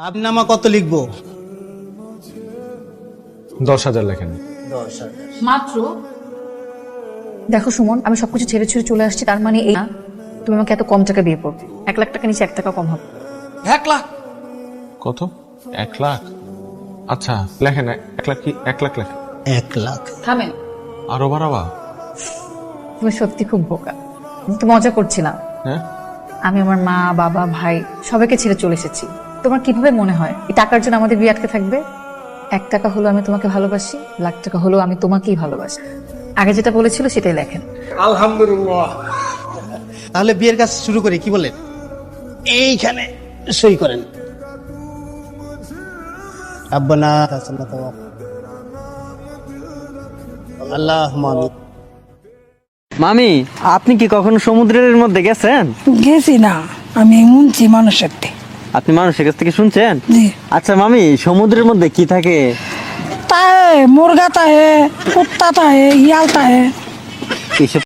আপনি নামা কত লিখব? দশ হাজার লেখেন। দশ হাজার। মাত্র? দেখো সুমন আমি সবকিছু ছেড়ে ছেড়ে চলে আসছি তার মানে এই না তুমি আমাকে এত কম টাকা বিয়ে করবে। এক লাখ টাকা নিচে এক টাকা কম হবে এক লাখ? কত? এক লাখ? আচ্ছা লেখেন এক লাখ কি এক লাখ লেখেন। এক লাখ। থামেন। আরও বাড়াবা? তুমি সত্যি খুব বোকা। আমি তো মজা করছিলাম হ্যাঁ? আমি আমার মা বাবা ভাই সবাইকে ছেড়ে চলে এসেছি। তোমার কীভাবে মনে হয়? এই টাকার জন্য আমাদের বিয়ে আটকে থাকবে? এক টাকা হলো আমি তোমাকে ভালোবাসি লাখ টাকা হলো আমি তোমাকেই ভালোবাসি। আগে যেটা বলেছিল সেটাই লেখেন। আলহামদুলিল্লাহ। তাহলে বিয়ের কাজ শুরু করি কি বলেন এইখানে সই করেন। আব্বানা আল্লাহ মামিন মামি আপনি কি কখনো সমুদ্রের মধ্যে গেছেন? গেছি না। আমি শুনছি মানুষের থেকে। আপনি মানুষের কাছ থেকে শুনছেন? আচ্ছা মামি সমুদ্রের মধ্যে কি থাকে? তাহে মুরগা তাহে কুত্তা তাহে ইয়াল তাহে। এসব